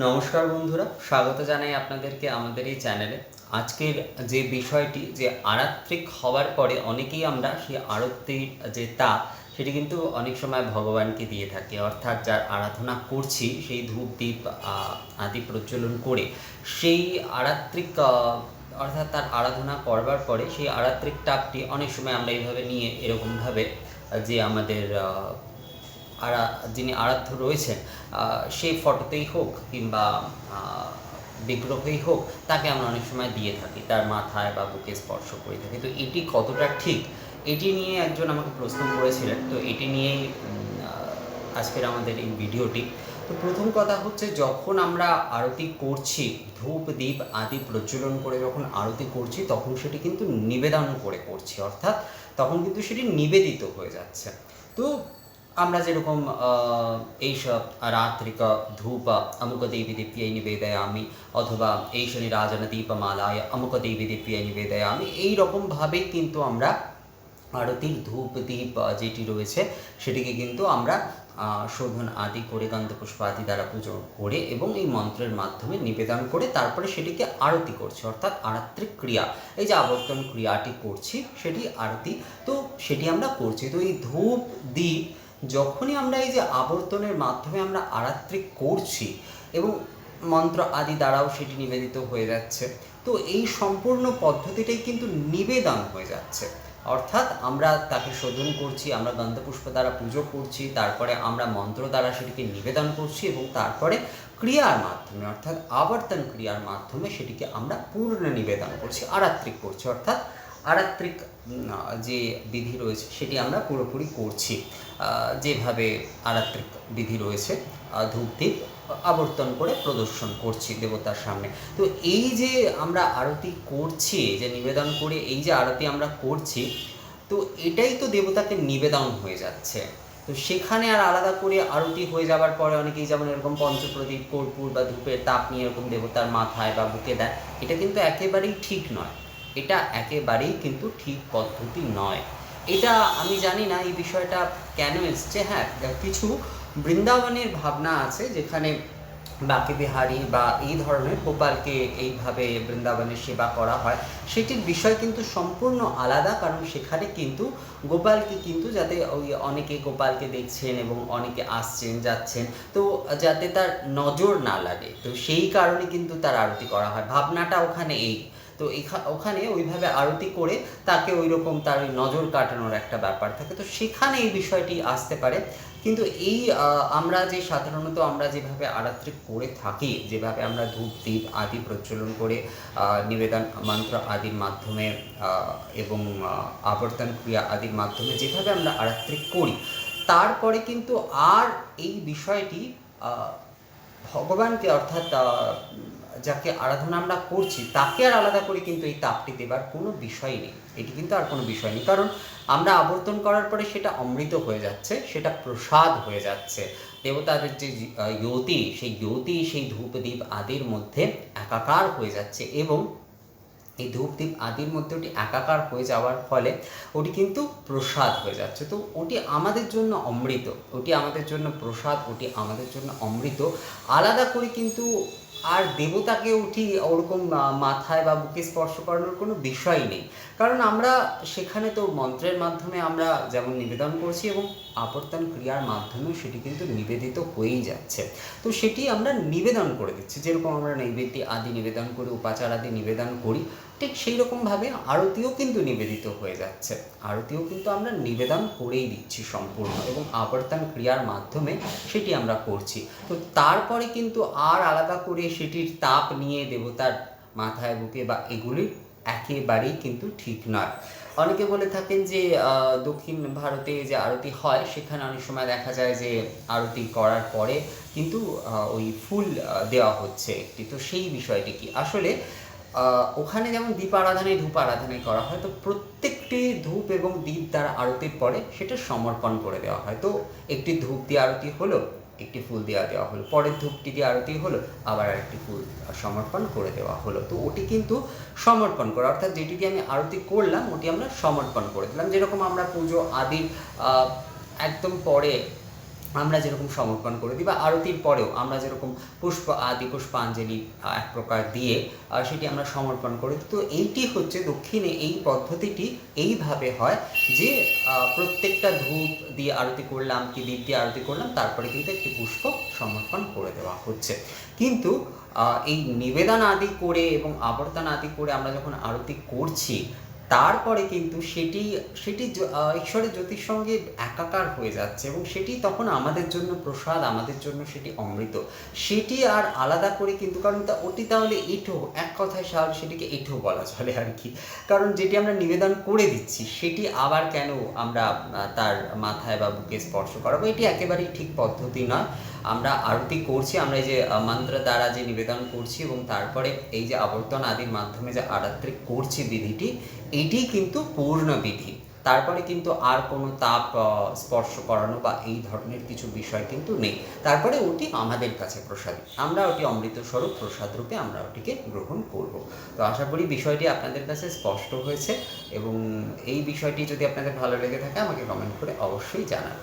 নমস্কার বন্ধুরা, স্বাগত জানাই আপনাদেরকে আমাদের এই চ্যানেলে। আজকের যে বিষয়টি, যে আরাত্রিক হওয়ার পরে অনেকেই আমরা সেই আরতির যে তাপ সেটি কিন্তু অনেক সময় ভগবানকে দিয়ে থাকি। অর্থাৎ যার আরাধনা করছি, সেই ধূপ দ্বীপ আদি প্রজ্বলন করে, সেই আরাত্রিক অর্থাৎ তার আরাধনা করবার পরে সেই আরাত্রিক তাপটি অনেক সময় আমরা এইভাবে নিয়ে এরকমভাবে যে আমাদের আরা, যিনি আরাধ্য রয়েছেন সেই ফটোতেই হোক কিংবা বিগ্রহেই হোক, তাকে আমরা অনেক সময় দিয়ে থাকি, তার মাথায় বা বুকে স্পর্শ করে থাকি। তো এটি কতটা ঠিক? এটি নিয়ে একজন আমাকে প্রশ্ন করেছিলেন, তো এটি নিয়েই আজকের আমাদের এই ভিডিওটি। তো প্রথম কথা হচ্ছে, যখন আমরা আরতি করছি, ধূপ দ্বীপ আদি প্রজ্বলন করে যখন আরতি করছি, তখন সেটি কিন্তু নিবেদন করে করছি, অর্থাৎ তখন কিন্তু সেটি নিবেদিত হয়ে যাচ্ছে। তো আমরা যেরকম এইসব রাত্রিক, ধূপ অমুক দেবী দিব্যাই নিবেদয়ামি অথবা এই শনি রাজন দীপমালায় অমুক দেবী দিব্যাই নিবেদয়ামি এই রকমভাবেই কিন্তু আমরা আরতির ধূপ দ্বীপ যেটি রয়েছে, সেটিকে কিন্তু আমরা শোধন আদি করে গন্ধপুষ্প আদি দ্বারা পুজো করে এবং এই মন্ত্রের মাধ্যমে নিবেদন করে তারপরে সেটিকে আরতি করছি, অর্থাৎ আরাত্রিক ক্রিয়া। এই যে আবর্তন ক্রিয়াটি করছি, সেটি আরতি, তো সেটি আমরা করছি। তো এই ধূপ দ্বীপ যখনই আমরা এই যে আবর্তনের মাধ্যমে আমরা আরাত্রিক করছি এবং মন্ত্র আদি দ্বারাও সেটি নিবেদিত হয়ে যাচ্ছে, তো এই সম্পূর্ণ পদ্ধতিটাই কিন্তু নিবেদন হয়ে যাচ্ছে। অর্থাৎ আমরা তাকে শোধন করছি, আমরা গন্ধপুষ্প দ্বারা পুজো করছি, তারপরে আমরা মন্ত্র দ্বারা সেটিকে নিবেদন করছি এবং তারপরে ক্রিয়ার মাধ্যমে, অর্থাৎ আবর্তন ক্রিয়ার মাধ্যমে সেটিকে আমরা পূর্ণ নিবেদন করছি, আরাত্রিক করছি, অর্থাৎ আরাত্রিক যে বিধি রয়েছে সেটি আমরা পুরোপুরি করছি। যেভাবে আরাত্রিক বিধি রয়েছে আহ, ধূপ দ্বীপ আবর্তন করে প্রদর্শন করছি দেবতার সামনে। তো এই যে আমরা আরতি করছি যে নিবেদন করে এই যে আরতি আমরা করছি তো এটাই তো দেবতাকে নিবেদন হয়ে যাচ্ছে। তো সেখানে আর আলাদা করে আরতি হয়ে যাওয়ার পরে অনেকেই যেমন এরকম পঞ্চপ্রদীপ কর্পূর বা ধূপের তাপ নিয়ে এরকম দেবতার মাথায় বা বুকে দেয় এটা কিন্তু একেবারেই ঠিক নয়। এটা একেবারেই কিন্তু ঠিক পদ্ধতি নয়। এটা আমি জানি না এই বিষয়টা কেন এসছে। হ্যাঁ কিছু বৃন্দাবনের ভাবনা আছে যেখানে বাকি বিহারি বা এই ধরনের গোপালকে এইভাবে বৃন্দাবনের সেবা করা হয়। সেটির বিষয় কিন্তু সম্পূর্ণ আলাদা, কারণ সেখানে কিন্তু গোপালকে কিন্তু যাতে ওই অনেকে গোপালকে দেখছেন এবং অনেকে আসছেন, যাচ্ছেন, তো যাতে তার নজর না লাগে। তো সেই কারণে কিন্তু তার আরতি করা হয়। ভাবনাটা ওখানে এই। তো ওখানে ওইভাবে আরতি করে তাকে ওই রকম তার নজর কাটানোর একটা ব্যাপার থাকে। তো সেখানে এই বিষয়টি আসতে পারে। কিন্তু এই আমরা যে সাধারণত আমরা যেভাবে আরাত্রি করে থাকি, যেভাবে আমরা ধূপ দ্বীপ আদি প্রচলন করে নিবেদন মন্ত্র আদির মাধ্যমে এবং আবর্তন ক্রিয়া আদির মাধ্যমে যেভাবে আমরা আরাত্রি করি, তারপরে কিন্তু আর এই বিষয়টি ভগবানকে অর্থাৎ যাকে আরাধনা আমরা করছি, তাকে আর আলাদা করে কিন্তু এই তাপটি দেবার কোনো বিষয় নেই। এটি কিন্তু আর কোনো বিষয় নেই। কারণ আমরা আবর্তন করার পরে সেটা অমৃত হয়ে যাচ্ছে, সেটা প্রসাদ হয়ে যাচ্ছে। দেবতাদের যে জ্যোতি সেই জ্যোতি সেই ধূপদীপ আদির মধ্যে একাকার হয়ে যাচ্ছে এবং এই ধূপদীপ আদির মধ্যে ওটি একাকার হয়ে যাওয়ার ফলে ওটি কিন্তু প্রসাদ হয়ে যাচ্ছে। তো ওটি আমাদের জন্য অমৃত, ওটি আমাদের জন্য প্রসাদ, ওটি আমাদের জন্য অমৃত। আলাদা করে কিন্তু আর দেবতাকে উঠি ওরকম মাথায় বা বুকে স্পর্শ করানোর কোনো বিষয় নেই। কারণ আমরা সেখানে তো মন্ত্রের মাধ্যমে আমরা যেমন নিবেদন করছি এবং আবর্তন ক্রিয়ার মাধ্যমেও সেটি কিন্তু নিবেদিত হয়েই যাচ্ছে। তো সেটি আমরা নিবেদন করে দিচ্ছি। যেরকম আমরা নৈবেদ্য আদি নিবেদন করি, উপাচার আদি নিবেদন করি, ঠিক সেই রকমভাবে আরতিও কিন্তু নিবেদিত হয়ে যাচ্ছে। আরতিও কিন্তু আমরা নিবেদন করেই দিচ্ছি সম্পূর্ণ এবং আবর্তন ক্রিয়ার মাধ্যমে সেটি আমরা করছি। তো তারপরে কিন্তু আর আলাদা করে সেটির তাপ নিয়ে দেবতার মাথায় বুকে বা এগুলি একেবারেই কিন্তু ঠিক নয়। অনেকে বলে থাকেন যে দক্ষিণ ভারতে যে আরতি হয়, সেখানে অনেক সময় দেখা যায় যে, আরতি করার পরে কিন্তু ওই ফুল দেওয়া হচ্ছে একটি। তো সেই বিষয়টি কি? আসলে ওখানে যেমন দীপ আরাধনায় ধূপ আরাধনায় করা হয়, তো প্রত্যেকটি ধূপ এবং দীপ দ্বারা আরতির পরে সেটা সমর্পণ করে দেওয়া হয়। তো একটি ধূপ দিয়ে আরতি হলো? একটি ফুল দেওয়া দেওয়া হলো। পরের ধূপটি দিয়ে আরতি হলো, আবার আরেকটি ফুল সমর্পণ করে দেওয়া হলো। তো ওটি কিন্তু সমর্পণ করা, অর্থাৎ যেটি দিয়ে আমি আরতি করলাম, ওটি আমরা সমর্পণ করে দিলাম। যেরকম আমরা পুজো আদির একদম পরে আমরা যেরকম সমর্পণ করে দিই, বা আরতির পরেও আমরা যেরকম পুষ্প আদি পুষ্পাঞ্জলি এক প্রকার দিয়ে সেটি আমরা সমর্পণ করে। দিই তো এইটি হচ্ছে দক্ষিণে এই পদ্ধতিটি এইভাবে হয় যে প্রত্যেকটা ধূপ দিয়ে আরতি করলাম, কি দীপ দিয়ে আরতি করলাম, তারপরে কিন্তু একটি পুষ্প সমর্পণ করে দেওয়া হচ্ছে। কিন্তু এই নিবেদন আদি করে এবং আবর্তন আদি করে আমরা যখন আরতি করছি তারপরে কিন্তু সেটি সেটি ঈশ্বরের জ্যোতির সঙ্গে একাকার হয়ে যাচ্ছে এবং সেটি তখন আমাদের জন্য প্রসাদ, আমাদের জন্য সেটি অমৃত। সেটি আর আলাদা করে কিন্তু, কারণ তা ওটি তাহলে এঁঠো। এক কথায় সার সেটিকে এঁঠো বলা চলে আর কি। কারণ যেটি আমরা নিবেদন করে দিচ্ছি, সেটি আবার কেন আমরা তার মাথায় বা বুকে স্পর্শ করাবো? এটি একেবারেই ঠিক পদ্ধতি নয়। আমরা আরতি করছি, আমরা এই যে মন্ত্র দ্বারা যে নিবেদন করছি এবং তারপরে এই যে আবর্তন আদির মাধ্যমে যে আরাত্রিক করছি বিধিটি, এটি কিন্তু পূর্ণ বিধি। তারপরে কিন্তু আর কোনো তাপ স্পর্শ করানো বা এই ধরনের কিছু বিষয় কিন্তু নেই। তারপরে ওটি আমাদের কাছে প্রসাদ। আমরা ওটি অমৃত স্বরূপ, প্রসাদ রূপে আমরা ওটিকে গ্রহণ করব। তো আশা করি বিষয়টি আপনাদের কাছে স্পষ্ট হয়েছে এবং এই বিষয়টি যদি আপনাদের ভালো লেগে থাকে, আমাকে কমেন্ট করে অবশ্যই জানান